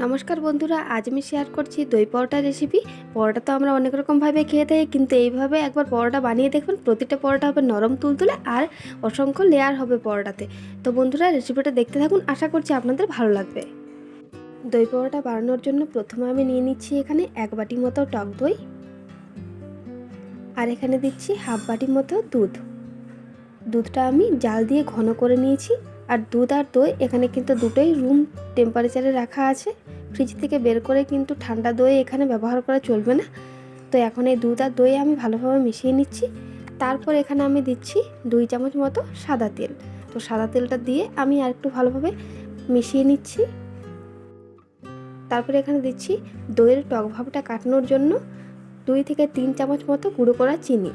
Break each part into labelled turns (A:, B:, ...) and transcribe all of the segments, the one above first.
A: নমস্কার বন্ধুরা, আজ আমি শেয়ার করছি দই পরোটা রেসিপি পরোটা তো আমরা অনেক রকমভাবে খেয়ে থাকি, কিন্তু এইভাবে একবার পরোটা বানিয়ে দেখবেন প্রতিটা পরোটা হবে নরম তুলতুলে আর অসংখ্য লেয়ার হবে পরোটাতে। তো বন্ধুরা রেসিপিটা দেখতে থাকুন, আশা করছি আপনাদের ভালো লাগবে। দই পরোটা বানানোর জন্য প্রথমে আমি নিয়ে নিচ্ছি এখানে এক বাটি মতো টক দই আর এখানে দিচ্ছি হাফ বাটি মতো দুধ। দুধটা আমি জাল দিয়ে ঘন করে নিয়েছি। আর দুধ আর দই এখানে কিন্তু দুটোই রুম টেম্পারেচারে রাখা আছে। ফ্রিজ থেকে বের করে কিন্তু ঠান্ডা দই এখানে ব্যবহার করা চলবে না। তো এখন এই দুধ আর দই আমি ভালোভাবে মিশিয়ে নিচ্ছি। তারপর এখানে আমি দিচ্ছি দুই চামচ মতো সাদা তেল। তো সাদা তেলটা দিয়ে আমি আর একটু ভালোভাবে মিশিয়ে নিচ্ছি। তারপরে এখানে দিচ্ছি দইয়ের টক ভাবটা কাটানোর জন্য দুই থেকে তিন চামচ মতো গুঁড়ো করা চিনি।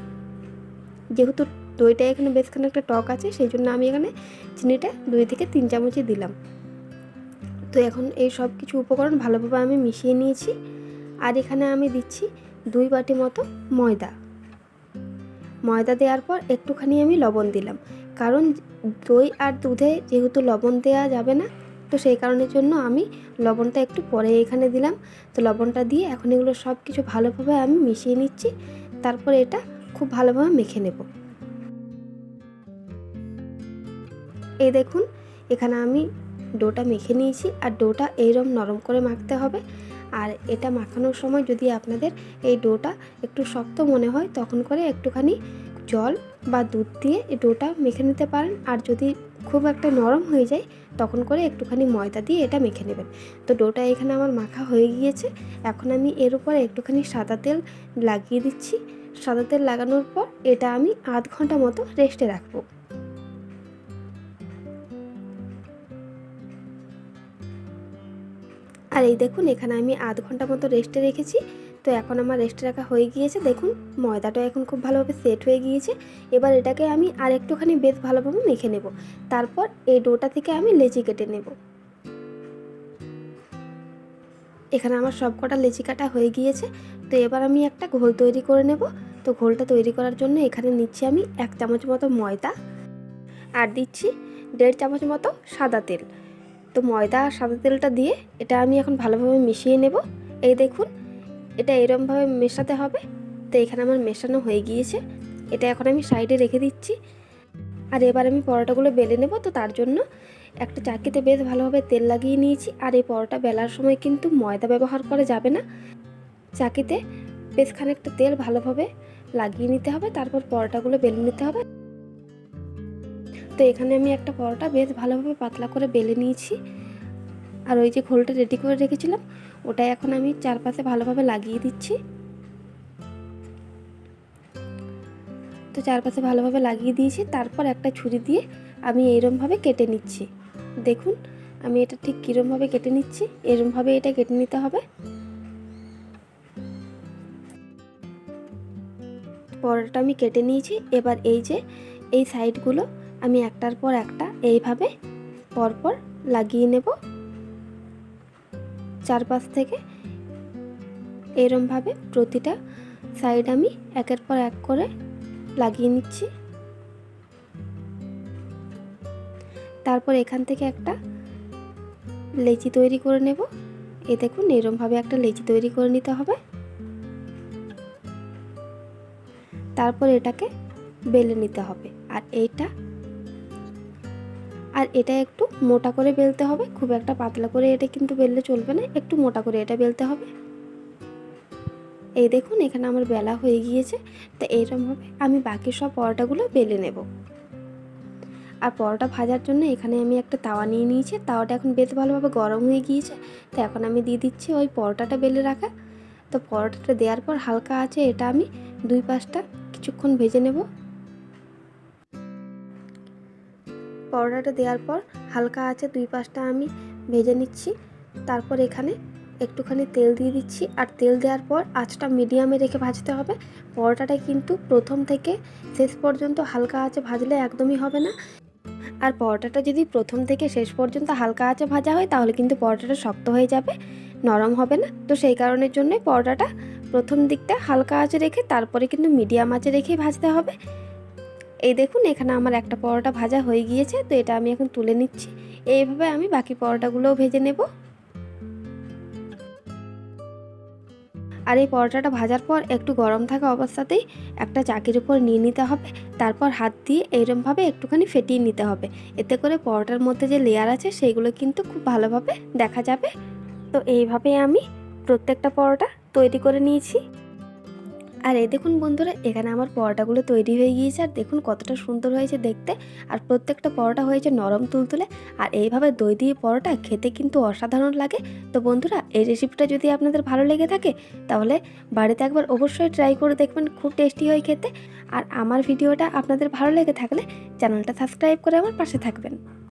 A: যেহেতু দইটা এখানে বেশ খানিকটা টক আছে সেই জন্য আমি এখানে চিনিটা দুই থেকে তিন চামচই দিলাম। তো এখন এই সব কিছু উপকরণ ভালোভাবে আমি মিশিয়ে নিয়েছি, আর এখানে আমি দিচ্ছি দুই বাটি মতো ময়দা। ময়দা দেওয়ার পর একটুখানি আমি লবণ দিলাম, কারণ দই আর দুধে যেহেতু লবণ দেওয়া যাবে না, তো সেই কারণের জন্য আমি লবণটা একটু পরে এখানে দিলাম। তো লবণটা দিয়ে এখন এগুলো সব কিছু ভালোভাবে আমি মিশিয়ে নিচ্ছি, তারপর এটা খুব ভালোভাবে মেখে নেব। এই দেখুন, এখানে আমি ডোটা মেখে নিয়েছি আর ডোটা এইরকম নরম করে মাখতে হবে। আর এটা মাখানোর সময় যদি আপনাদের এই ডোটা একটু শক্ত মনে হয়, তখন করে একটুখানি জল বা দুধ দিয়ে ডোটা মেখে নিতে পারেন। আর যদি খুব একটা নরম হয়ে যায়, তখন করে একটুখানি ময়দা দিয়ে এটা মেখে নেবেন। তো ডোটা এখানে আমার মাখা হয়ে গিয়েছে। এখন আমি এর উপরে একটুখানি সাদা তেল লাগিয়ে দিচ্ছি। সাদা তেল লাগানোর পর এটা আমি আধ ঘণ্টা মতো রেস্টে রাখব। আর এই দেখুন, এখানে আমি আধ ঘণ্টা মতো রেস্টে রেখেছি। তো এখন আমার রেস্টে রাখা হয়ে গিয়েছে। দেখুন ময়দাটা এখন খুব ভালোভাবে সেট হয়ে গিয়েছে। এবার এটাকে আমি আর একটুখানি বেশ ভালোভাবে মেখে নেব। তারপর এই ডোটা থেকে আমি লেচি কেটে নেব। এখানে আমার সব কটা লেচি কাটা হয়ে গিয়েছে। তো এবার আমি একটা ঘোল তৈরি করে নেব। তো ঘোলটা তৈরি করার জন্য এখানে নিচ্ছি আমি এক চামচ মতো ময়দা। আর দিচ্ছি দেড় চামচ মতো সাদা তেল। তো ময়দা আর সাদা তেলটা দিয়ে এটা আমি এখন ভালোভাবে মিশিয়ে নেব। এই দেখুন, এটা এরমভাবে মেশাতে হবে। তো এখানে আমার মেশানো হয়ে গিয়েছে। এটা এখন আমি সাইডে রেখে দিচ্ছি। আর এবার আমি পরোটাগুলো বেলে নেব। তো তার জন্য একটা চাকিতে বেশ ভালোভাবে তেল লাগিয়ে নিয়েছি। আর এই পরোটা বেলার সময় কিন্তু ময়দা ব্যবহার করা যাবে না। চাকিতে বেশ খানিকটা তেল ভালোভাবে লাগিয়ে নিতে হবে। তারপর পরোটাগুলো বেলে নিতে হবে। তো এখানে আমি একটা পরোটা বেশ ভালোভাবে পাতলা করে বেলে নিয়েছি। আর ওই যে ঘোলটা রেডি করে রেখেছিলাম, ওটাই এখন আমি চারপাশে ভালোভাবে লাগিয়ে দিচ্ছি। তো চারপাশে ভালোভাবে লাগিয়ে দিয়েছি, তারপর একটা ছুরি দিয়ে আমি এরমভাবে কেটে নিচ্ছি। দেখুন, আমি এটা ঠিক কীরমভাবে কেটে নিচ্ছি, এরমভাবে এটা কেটে নিতে হবে। পরোটা আমি কেটে নিয়েছি, এবার এই যে, এই সাইডগুলো আমি একটার পর একটা এইভাবে পরপর লাগিয়ে নেব। চারপাশ থেকে এরমভাবে প্রতিটা সাইড আমি একের পর এক করে লাগিয়ে নিচ্ছি। তারপর এখান থেকে একটা লেচি তৈরি করে নেব। এ দেখুন, এরমভাবে একটা লেচি তৈরি করে নিতে হবে। তারপর এটাকে বেলে নিতে হবে। আর এইটা আর এটা একটু মোটা করে বেলতে হবে। খুব একটা পাতলা করে এটা কিন্তু বেললে চলবে না, একটু মোটা করে এটা বেলতে হবে। এই দেখুন, এখানে আমার বেলা হয়ে গিয়েছে, তো এইরকমভাবে আমি বাকি সব পরোটাগুলো বেলে নেব। আর পরোটা ভাজার জন্য এখানে আমি একটা তাওয়া নিয়ে নিয়েছি। তাওয়াটা এখন বেশ ভালোভাবে গরম হয়ে গিয়েছে, তো এখন আমি দিয়ে দিচ্ছি ওই পরোটাটা বেলে রাখা। তো পরোটাটা দেওয়ার পর হালকা আছে এটা আমি দুই পাশটা কিছুক্ষণ ভেজে নেব। পরোটাটা দেওয়ার পর হালকা আছে দুই পাশটা আমি ভেজে নিচ্ছি। তারপর এখানে একটুখানি তেল দিয়ে দিচ্ছি। আর তেল দেওয়ার পর আঁচটা মিডিয়ামে রেখে ভাজতে হবে। পরোটাটা কিন্তু প্রথম থেকে শেষ পর্যন্ত হালকা আছে ভাজলে একদমই হবে না। আর পরোটাটা যদি প্রথম থেকে শেষ পর্যন্ত হালকা আছে ভাজা হয়, তাহলে কিন্তু পরোটাটা শক্ত হয়ে যাবে, নরম হবে না। তো সেই কারণের জন্যই পরোটাটা প্রথম দিকটা হালকা আঁচে রেখে, তারপরে কিন্তু মিডিয়াম আঁচে রেখেই ভাজতে হবে। এই দেখুন, এখানে আমার একটা পরোটা ভাজা হয়ে গিয়েছে, তো এটা আমি এখন তুলে নিচ্ছি। এইভাবে আমি বাকি পরোটাগুলোও ভেজে নেব। আর এই পরোটাটা ভাজার পর একটু গরম থাকা অবস্থাতেই একটা চাকির উপর নিয়ে নিতে হবে। তারপর হাত দিয়ে এইরমভাবে একটুখানি ফেটিয়ে নিতে হবে। এতে করে পরোটার মধ্যে যে লেয়ার আছে সেইগুলো কিন্তু খুব ভালোভাবে দেখা যাবে। তো এইভাবে আমি প্রত্যেকটা পরোটা তৈরি করে নিয়েছি। আর এই দেখুন বন্ধুরা, এখানে আমার পরোটাগুলো তৈরি হয়ে গিয়েছে। আর দেখুন কতটা সুন্দর হয়েছে দেখতে। আর প্রত্যেকটা পরোটা হয়েছে নরম তুলতুলে। আর এইভাবে দই দিয়ে পরোটা খেতে কিন্তু অসাধারণ লাগে। তো বন্ধুরা, এই রেসিপিটা যদি আপনাদের ভালো লেগে থাকে, তাহলে বাড়িতে একবার অবশ্যই ট্রাই করে দেখবেন, খুব টেস্টি হয় খেতে। আর আমার ভিডিওটা আপনাদের ভালো লেগে থাকলে, চ্যানেলটা সাবস্ক্রাইব করে আমার পাশে থাকবেন।